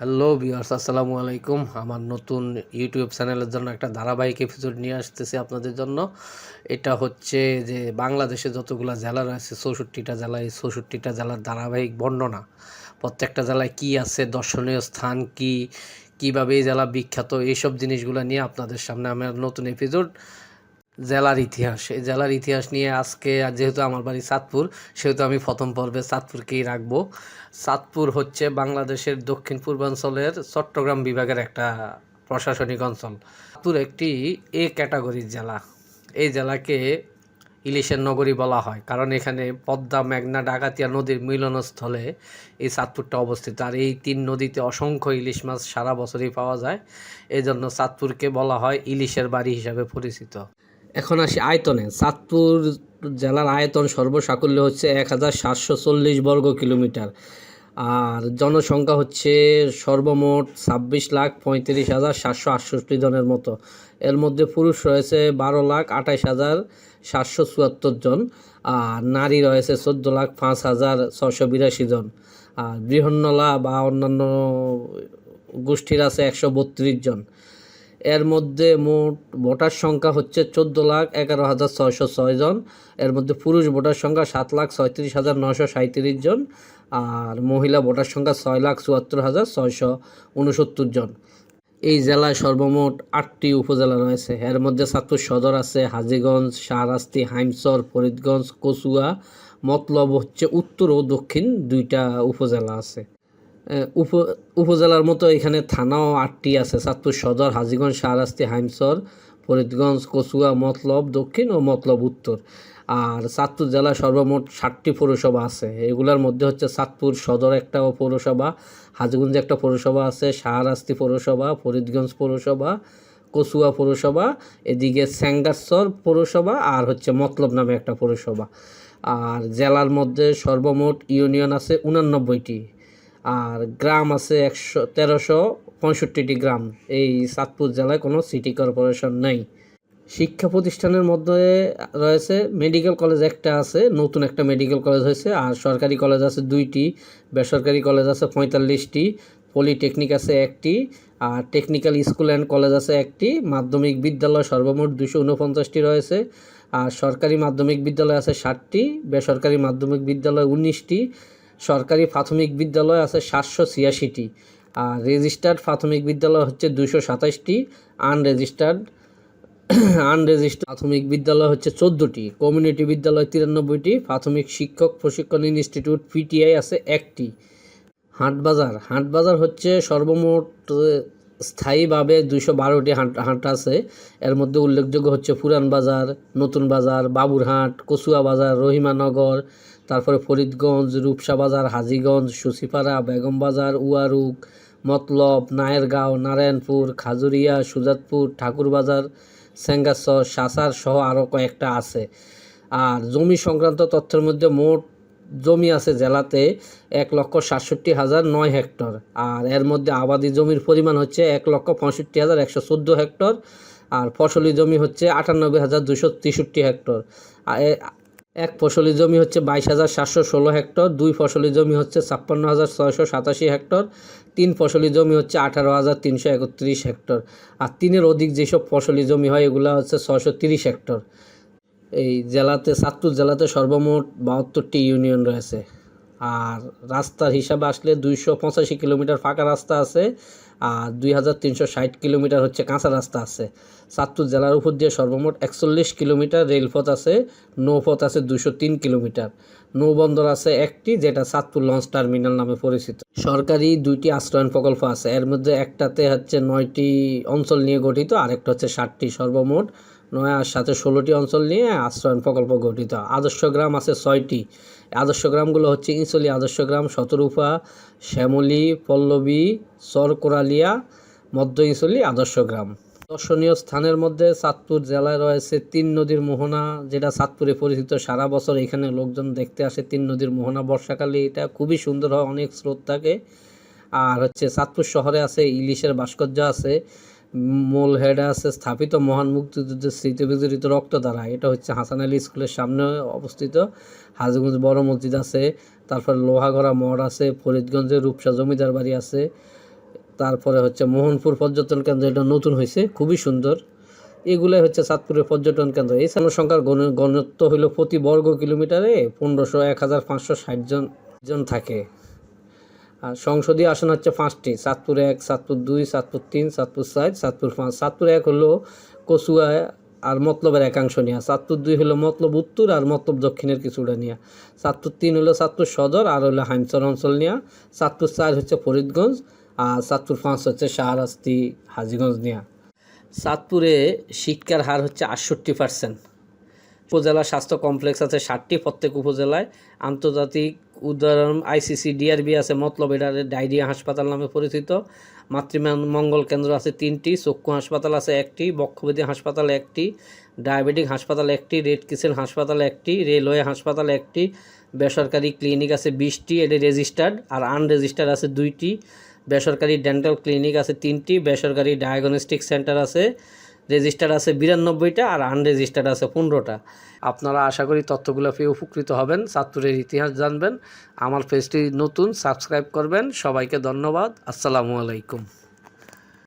Hello viewers আসসালামু আলাইকুম। আমার নতুন ইউটিউব চ্যানেলের জন্য একটা ধারাবাহিক এপিসোড নিয়ে আসতেছি আপনাদের জন্য। এটা হচ্ছে যে বাংলাদেশে যতগুলো জেলা রয়েছে, চৌষট্টিটা জেলা, এই চৌষট্টিটা জেলার ধারাবাহিক বর্ণনা। প্রত্যেকটা জেলায় কি আছে, দর্শনীয় স্থান কি, কীভাবে এই জেলা বিখ্যাত, এইসব জিনিসগুলো নিয়ে আপনাদের সামনে আমার নতুন এপিসোড জেলার ইতিহাস। এই জেলার ইতিহাস নিয়ে আজকে যেহেতু আমার বাড়ি চাঁদপুর, সেহেতু আমি প্রথম পর্বে চাঁদপুরকেই রাখব। চাঁদপুর হচ্ছে বাংলাদেশের দক্ষিণ পূর্বাঞ্চলের চট্টগ্রাম বিভাগের একটা প্রশাসনিক অঞ্চল। চাঁদপুর একটি এ ক্যাটাগরির জেলা। এই জেলাকে ইলিশের নগরী বলা হয়, কারণ এখানে পদ্মা, মেঘনা, ডাকাতিয়া নদীর মিলনস্থলে এই চাঁদপুরটা অবস্থিত। আর এই তিন নদীতে অসংখ্য ইলিশ মাছ সারা বছরই পাওয়া যায়। এই জন্য চাঁদপুরকে বলা হয় ইলিশের বাড়ি হিসাবে পরিচিত। এখন আসি আয়তনে। চাঁদপুর জেলার আয়তন সর্বসাকুল্য হচ্ছে এক হাজার সাতশো চল্লিশ বর্গ কিলোমিটার। আর জনসংখ্যা হচ্ছে সর্বমোট ছাব্বিশ লাখ পঁয়ত্রিশ হাজার সাতশো আটষট্টি জনের মতো। এর মধ্যে পুরুষ রয়েছে বারো লাখ আঠাইশ হাজার সাতশো চুয়াত্তর জন আর নারী রয়েছে চোদ্দ লাখ পাঁচ হাজার ছশো বিরাশি জন। আর বৃহন্নলা বা অন্যান্য গোষ্ঠীর আছে একশো বত্রিশ জন। এর মধ্যে মোট ভোটার সংখ্যা হচ্ছে চোদ্দ লাখ এগারো হাজার ছয়শো ছয় জন। এর মধ্যে পুরুষ ভোটার সংখ্যা সাত লাখ ছয়ত্রিশ হাজার নশো সাঁত্রিশ জন আর মহিলা ভোটার সংখ্যা ছয় লাখ চুয়াত্তর হাজার ছয়শো উনসত্তর জন। এই জেলায় সর্বমোট আটটি উপজেলা রয়েছে। এর মধ্যে চাঁদপুর সদর আছে হাজিগঞ্জ, শাহরাস্তি হাইমসর ফরিদগঞ্জ, কচুয়া। মতলব হচ্ছে উত্তর ও দক্ষিণ দুইটা উপজেলা আছে। উপ, উপজেলার মতো এখানে থানাও আটটি আছে, চাঁদপুর সদর, হাজীগঞ্জ, শাহরাস্তি, হাইমসর, ফরিদগঞ্জ, কচুয়া, মতলব, দক্ষিণ ও মতলব উত্তর। আর চাঁদপুর জেলায় সর্বমোট ষাটটি পৌরসভা আছে, এগুলোর মধ্যে হচ্ছে চাঁদপুর সদর একটা পৌরসভা, হাজীগঞ্জে একটা পৌরসভা আছে, শাহরাস্তি পৌরসভা, ফরিদগঞ্জ পৌরসভা, কচুয়া পৌরসভা, এদিকে স্যাঙ্গাসর পৌরসভা আর হচ্ছে মতলব নামে একটা পৌরসভা। আর জেলার মধ্যে সর্বমোট ইউনিয়ন আছে উনানব্বইটি। আর গ্রাম আছে একশো, তেরোশো পঁয়ষট্টিটি গ্রাম। এই চাঁদপুর জেলায় কোনো সিটি কর্পোরেশন নেই। শিক্ষা প্রতিষ্ঠানের মধ্যে রয়েছে মেডিকেল কলেজ একটা আছে, নতুন একটা মেডিকেল কলেজ হয়েছে, আর সরকারি কলেজ আছে দুইটি, বেসরকারি কলেজ আছে পঁয়তাল্লিশটি পলিটেকনিক আছে একটি, আর টেকনিক্যাল স্কুল অ্যান্ড কলেজ আছে একটি, মাধ্যমিক বিদ্যালয় সর্বমোট দুশো উনপঞ্চাশটি রয়েছে, আর সরকারি মাধ্যমিক বিদ্যালয় আছে ষাটটি, বেসরকারি মাধ্যমিক বিদ্যালয় উনিশটি সরকারি প্রাথমিক বিদ্যালয় আছে সাতশো ছিয়াশিটি, আর রেজিস্টার্ড প্রাথমিক বিদ্যালয় হচ্ছে দুশো সাতাশটি, আনরেজিস্টার্ড আনরেজিস্টার্ড প্রাথমিক বিদ্যালয় হচ্ছে চোদ্দোটি, কমিউনিটি বিদ্যালয় তিরানব্বইটি, প্রাথমিক শিক্ষক প্রশিক্ষণ ইনস্টিটিউট পিটিআই আছে একটি। হাটবাজার হাটবাজার হচ্ছে সর্বমোট স্থায়ীভাবে দুশো বারোটি হাট আছে। এর মধ্যে উল্লেখযোগ্য হচ্ছে পুরান বাজার, নতুন বাজার, বাবুরহাট, কচুয়া বাজার, রহিমানগর, তারপরে ফরিদগঞ্জ, রূপসা বাজার, হাজিগঞ্জ সুসিপাড়া বেগম বাজার, উয়ারুক, মতলব, নায়েরগাঁও, নারায়ণপুর, খাজুরিয়া, সুজাতপুর ঠাকুরবাজার সেঙ্গাসর সাসার সহ আরও কয়েকটা আছে। আর জমি সংক্রান্ত তথ্যের মধ্যে মোট জমি আছে জেলাতে এক লক্ষ সাতষট্টি হাজার নয় হেক্টর। আর এর মধ্যে আবাদি জমির পরিমাণ হচ্ছে এক লক্ষ পঁয়ষট্টি হাজার একশো চোদ্দ হেক্টর আর ফসলি জমি হচ্ছে আটানব্বই হাজার দুশো তেষট্টি হেক্টর। এক ফসলি জমি হচ্ছে বাইশ হাজার সাতশো ষোলো হেক্টর, দুই ফসলি জমি হচ্ছে ছাপ্পান্ন হাজার ছয়শো সাতাশি হেক্টর, তিন ফসলি জমি হচ্ছে আঠারো হাজার তিনশো একত্রিশ হেক্টর। আর তিনের অধিক যেসব ফসলি জমি হয়, এগুলো হচ্ছে ছয়শো তিরিশ হেক্টর। এই জেলাতে চাঁদপুর জেলাতে সর্বমোট বাহাত্তরটি ইউনিয়ন রয়েছে। আর রাস্তার হিসাবে আসলে দুইশো পঁচাশি কিলোমিটার ফাঁকা রাস্তা আছে, আর দুই হাজার তিনশো ষাট কিলোমিটার হচ্ছে কাঁচা রাস্তা আছে। চাঁদপুর জেলার উপর দিয়ে সর্বমোট একচল্লিশ কিলোমিটার রেলপথ আছে, নৌপথ আছে দুশো তিন কিলোমিটার। নৌবন্দর আছে একটি, যেটা চাঁদপুর লঞ্চ টার্মিনাল নামে পরিচিত। সরকারি দুইটি আশ্রয়ণ প্রকল্প আছে, এর মধ্যে একটাতে হচ্ছে নয়টি অঞ্চল নিয়ে গঠিত, আরেকটা হচ্ছে ষাটটি সর্বমোট। নয় আর সাথে ষোলোটি অঞ্চল নিয়ে আশ্রয়ণ প্রকল্প গঠিত। আদর্শ গ্রাম আছে ছয়টি। আদর্শ গ্রামগুলো হচ্ছে ইনসলি আদর্শ গ্রাম, শতরূপা, শ্যামলী, পল্লবী, চরকোরালিয়া, মধ্য ইনসলি আদর্শ গ্রাম। দর্শনীয় স্থানের মধ্যে চাঁদপুর জেলায় রয়েছে তিন নদীর মোহনা, যেটা চাঁদপুরে পরিচিত। সারা বছর এখানে লোকজন দেখতে আসে তিন নদীর মোহনা। বর্ষাকালে এটা খুবই সুন্দর হয়, অনেক স্রোত থাকে। আর হচ্ছে চাঁদপুর শহরে আছে ইলিশের ভাস্কর্য আছে। মূল হেড আছে, স্থাপিত মহান মুক্তিযুদ্ধের স্মৃতি বিজড়িত রক্তধারা। এটা হচ্ছে হাসান আলী স্কুলের সামনে অবস্থিত। হাজিগঞ্জ বড় মসজিদ আছে, তারপর লোহাগড়া মঠ আছে, ফরিদগঞ্জের রূপসা জমিদার বাড়ি আছে, তারপরে হচ্ছে মোহনপুর পর্যটন কেন্দ্র, এটা নতুন হয়েছে, খুবই সুন্দর। এগুলাই হচ্ছে চাঁদপুরের পর্যটন কেন্দ্র। এই জনসংখ্যার গণ- ঘনত্ব হলো প্রতি বর্গ কিলোমিটারে পনেরোশো এক হাজার পাঁচশো ষাট জন জন থাকে। আর সংসদীয় আসন হচ্ছে পাঁচটি চাঁদপুর এক চাঁদপুর দুই চাঁদপুর তিন চাঁদপুর চার চাঁদপুর পাঁচ। চাঁদপুর এক হলো কচুয়া আর মতলবের একাংশ নিয়ে। চাঁদপুর দুই হলো মতলব উত্তর আর মতলব দক্ষিণের কিছুটা নিয়ে। চাঁদপুর তিন হলো চাঁদপুর সদর আর হলো হাইমচর অঞ্চল নিয়ে। চাঁদপুর চার হচ্ছে ফরিদগঞ্জ আর চাঁদপুর পাঁচ হচ্ছে শাহরাস্তি হাজিগঞ্জ নিয়ে। চাঁদপুরে শিক্ষার হার হচ্ছে আটষট্টি পার্সেন্ট। উপজেলা স্বাস্থ্য কমপ্লেক্স আছে ষাটটি প্রত্যেক উপজেলায়। আন্তর্জাতিক উদাহরণ আইসিসি ডিআরবি আছে, মতলব এটা ডায়রিয়া হাসপাতাল নামে পরিচিত। মাতৃমঙ্গল কেন্দ্র আছে তিনটি, চক্ষু হাসপাতাল আছে একটি বক্ষবেদী হাসপাতাল একটি, ডায়াবেটিক হাসপাতাল একটি, রেড কিসেল হাসপাতাল একটি, রেলওয়ে হাসপাতাল একটি, বেসরকারি ক্লিনিক আছে বিশটি, এটি রেজিস্টার্ড, আর আনরেজিস্টার্ড আছে দুইটি। বেসরকারি ডেন্টাল ক্লিনিক আছে তিনটি, বেসরকারি ডায়াগনস্টিক সেন্টার আছে রেজিস্টার আছে বিরানব্বইটা আর আনরেজিস্টার্ড আছে পনেরোটা। আপনারা আশা করি তথ্যগুলো পেয়ে উপকৃত হবেন ছাত্রের ইতিহাস জানবেন। আমার পেজটি নতুন সাবস্ক্রাইব করবেন। সবাইকে ধন্যবাদ। আসসালামু আলাইকুম।